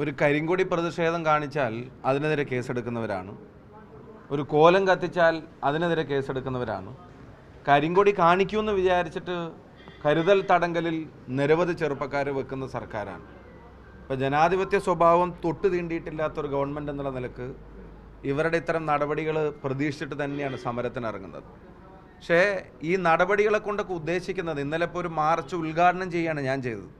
ഒരു കരിങ്കൊടി പ്രതിഷേധം കാണിച്ചാൽ അതിനെതിരെ കേസെടുക്കുന്നവരാണ്. ഒരു കോലം കത്തിച്ചാൽ അതിനെതിരെ കേസെടുക്കുന്നവരാണ്. കരിങ്കൊടി കാണിക്കുമെന്ന് വിചാരിച്ചിട്ട് കരുതൽ തടങ്കലിൽ നിരവധി ചെറുപ്പക്കാർ വെക്കുന്ന സർക്കാരാണ്. ഇപ്പോൾ ജനാധിപത്യ സ്വഭാവം തൊട്ട് തീണ്ടിയിട്ടില്ലാത്തൊരു ഗവൺമെന്റ് എന്നുള്ള നിലയ്ക്ക് ഇവരുടെ ഇത്തരം നടപടികൾ പ്രതീക്ഷിച്ചിട്ട് തന്നെയാണ് സമരത്തിന് ഇറങ്ങുന്നത്. പക്ഷേ ഈ നടപടികളെ കൊണ്ടൊക്കെ ഉദ്ദേശിക്കുന്നത് ഇന്നലെ ഇപ്പോൾ ഒരു മാർച്ച് ഉദ്ഘാടനം ചെയ്യുകയാണ് ഞാൻ ചെയ്തത്.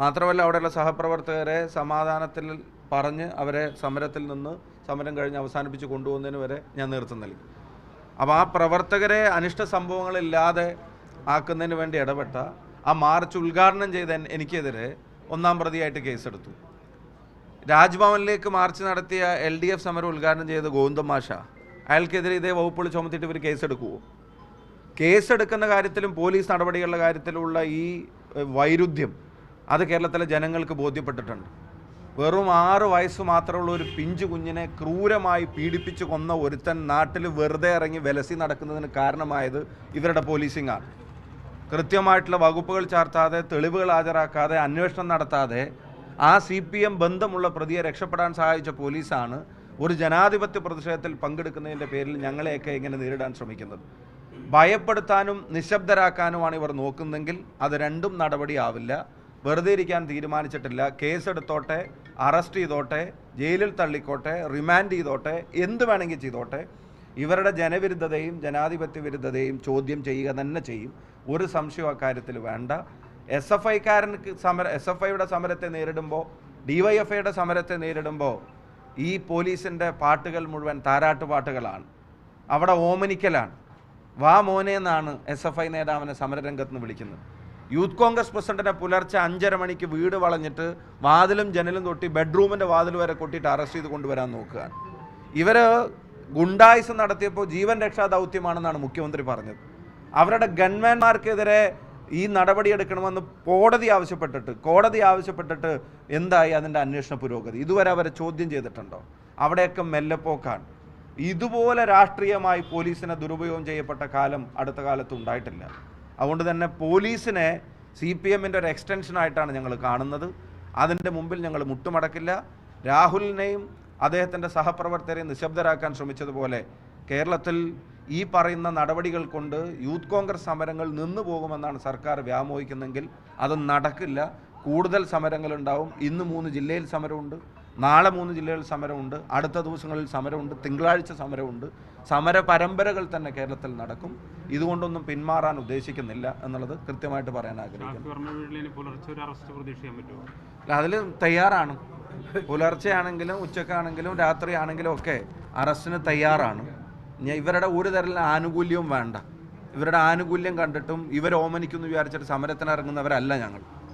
മാത്രമല്ല അവിടെയുള്ള സഹപ്രവർത്തകരെ സമാധാനത്തിൽ പറഞ്ഞ് അവരെ സമരത്തിൽ നിന്ന് സമരം കഴിഞ്ഞ് അവസാനിപ്പിച്ച് കൊണ്ടുപോകുന്നതിന് വരെ ഞാൻ നേതൃത്വം നൽകി. അപ്പോൾ ആ പ്രവർത്തകരെ അനിഷ്ട സംഭവങ്ങളില്ലാതെ ആക്കുന്നതിന് വേണ്ടി ഇടപെട്ട ആ മാർച്ച് ഉദ്ഘാടനം ചെയ്ത എനിക്കെതിരെ ഒന്നാം പ്രതിയായിട്ട് കേസെടുത്തു. രാജ്ഭവനിലേക്ക് മാർച്ച് നടത്തിയ എൽ ഡി എഫ് സമരം ഉദ്ഘാടനം ചെയ്ത ഗോവിന്ദമാഷ അയാൾക്കെതിരെ ഇതേ വകുപ്പുകൾ ചുമത്തിയിട്ട് ഇവർ കേസെടുക്കുമോ കേസെടുക്കുന്ന കാര്യത്തിലും പോലീസ് നടപടികളുടെ കാര്യത്തിലുള്ള ഈ വൈരുദ്ധ്യം അത് കേരളത്തിലെ ജനങ്ങൾക്ക് ബോധ്യപ്പെട്ടിട്ടുണ്ട്. വെറും ആറ് വയസ്സ് മാത്രമുള്ള ഒരു പിഞ്ചു കുഞ്ഞിനെ ക്രൂരമായി പീഡിപ്പിച്ച് കൊന്ന ഒരുത്തൻ നാട്ടിൽ വെറുതെ ഇറങ്ങി വെലസി നടക്കുന്നതിന് കാരണമായത് ഇവരുടെ പോലീസിങ്ങാണ് കൃത്യമായിട്ടുള്ള വകുപ്പുകൾ ചാർത്താതെ തെളിവുകൾ ഹാജരാക്കാതെ അന്വേഷണം നടത്താതെ ആ സി പി എം ബന്ധമുള്ള പ്രതിയെ രക്ഷപ്പെടാൻ സഹായിച്ച പോലീസാണ് ഒരു ജനാധിപത്യ പ്രതിഷേധത്തിൽ പങ്കെടുക്കുന്നതിന്റെ പേരിൽ ഞങ്ങളെയൊക്കെ ഇങ്ങനെ നേരിടാൻ ശ്രമിക്കുന്നത്. ഭയപ്പെടുത്താനും നിശബ്ദരാക്കാനുമാണ് ഇവർ നോക്കുന്നതെങ്കിൽ അത് രണ്ടും നടപടിയാവില്ല. വെറുതെ ഇരിക്കാൻ തീരുമാനിച്ചിട്ടില്ല. കേസെടുത്തോട്ടെ അറസ്റ്റ് ചെയ്തോട്ടെ ജയിലിൽ തള്ളിക്കോട്ടെ റിമാൻഡ് ചെയ്തോട്ടെ എന്ത് വേണമെങ്കിൽ ചെയ്തോട്ടെ ഇവരുടെ ജനവിരുദ്ധതയും ജനാധിപത്യ വിരുദ്ധതയും ചോദ്യം ചെയ്യുക തന്നെ ചെയ്യും. ഒരു സംശയം അക്കാര്യത്തിൽ വേണ്ട. എസ് എഫ് ഐക്കാരനക്ക് സമര എസ് എഫ് ഐയുടെ സമരത്തെ നേരിടുമ്പോൾ ഡി വൈ എഫ് ഐയുടെ സമരത്തെ നേരിടുമ്പോൾ ഈ പോലീസിന്റെ പാട്ടുകൾ മുഴുവൻ താരാട്ട് പാട്ടുകളാണ് അവിടെ ഓമനിക്കലാണ്. വാ മോനെ എന്നാണ് എസ് എഫ് ഐ നേതാവിനെ സമരരംഗത്ത് നിന്ന് വിളിക്കുന്നത്. യൂത്ത് കോൺഗ്രസ് പ്രസിഡന്റിനെ പുലർച്ചെ അഞ്ചര മണിക്ക് വീട് വളഞ്ഞിട്ട് വാതിലും ജനലും തൊട്ടി ബെഡ്റൂമിന്റെ വാതിൽ വരെ കൊട്ടിയിട്ട് അറസ്റ്റ് ചെയ്ത് കൊണ്ടുവരാൻ നോക്കുകയാണ്. ഇവർ ഗുണ്ടായുസം നടത്തിയപ്പോൾ ജീവൻ രക്ഷാ ദൗത്യമാണെന്നാണ് മുഖ്യമന്ത്രി പറഞ്ഞത്. അവരുടെ ഗൺമാൻമാർക്കെതിരെ ഈ നടപടിയെടുക്കണമെന്ന് കോടതി ആവശ്യപ്പെട്ടിട്ട് കോടതി ആവശ്യപ്പെട്ടിട്ട് എന്തായി അതിന്റെ അന്വേഷണ പുരോഗതി? ഇതുവരെ അവരെ ചോദ്യം ചെയ്തിട്ടുണ്ടോ? അവിടെയൊക്കെ മെല്ലെപ്പോക്കാണ് ഇതുപോലെ രാഷ്ട്രീയമായി പോലീസിനെ ദുരുപയോഗം ചെയ്യപ്പെട്ട കാലം അടുത്ത കാലത്ത് ഉണ്ടായിട്ടില്ല. അതുകൊണ്ട് തന്നെ പോലീസിനെ സി പി എമ്മിന്റെ ഒരു എക്സ്റ്റൻഷനായിട്ടാണ് ഞങ്ങൾ കാണുന്നത്. അതിന്റെ മുമ്പിൽ ഞങ്ങൾ മുട്ടുമടക്കില്ല. രാഹുലിനെയും അദ്ദേഹത്തിന്റെ സഹപ്രവർത്തകരെയും നിശബ്ദരാക്കാൻ ശ്രമിച്ചതുപോലെ കേരളത്തിൽ ഈ പറയുന്ന നടപടികൾ കൊണ്ട് യൂത്ത് കോൺഗ്രസ് സമരങ്ങൾ നിന്നു പോകുമെന്നാണ് സർക്കാർ വ്യാമോഹിക്കുന്നെങ്കിൽ അത് നടക്കില്ല. കൂടുതൽ സമരങ്ങളുണ്ടാവും. ഇന്ന് മൂന്ന് ജില്ലയിൽ സമരമുണ്ട്. നാളെ മൂന്ന് ജില്ലകളിൽ സമരമുണ്ട്. അടുത്ത ദിവസങ്ങളിൽ സമരമുണ്ട്. തിങ്കളാഴ്ച സമരമുണ്ട്. സമര പരമ്പരകൾ തന്നെ കേരളത്തിൽ നടക്കും. ഇതുകൊണ്ടൊന്നും പിന്മാറാൻ ഉദ്ദേശിക്കുന്നില്ല എന്നുള്ളത് കൃത്യമായിട്ട് പറയാൻ ആഗ്രഹിക്കുന്നു. പറ്റുമോ? അതിൽ തയ്യാറാണ്. പുലർച്ചെയാണെങ്കിലും ഉച്ചക്കാണെങ്കിലും രാത്രിയാണെങ്കിലും ഒക്കെ അറസ്റ്റിന് തയ്യാറാണ്. ഇവരുടെ ഒരു തരത്തിലുള്ള ആനുകൂല്യവും വേണ്ട. ഇവരുടെ ആനുകൂല്യം കണ്ടിട്ടും ഇവർ ഓമനിക്കുന്നു വിചാരിച്ചിട്ട് സമരത്തിന് ഇറങ്ങുന്നവരല്ല ഞങ്ങൾ.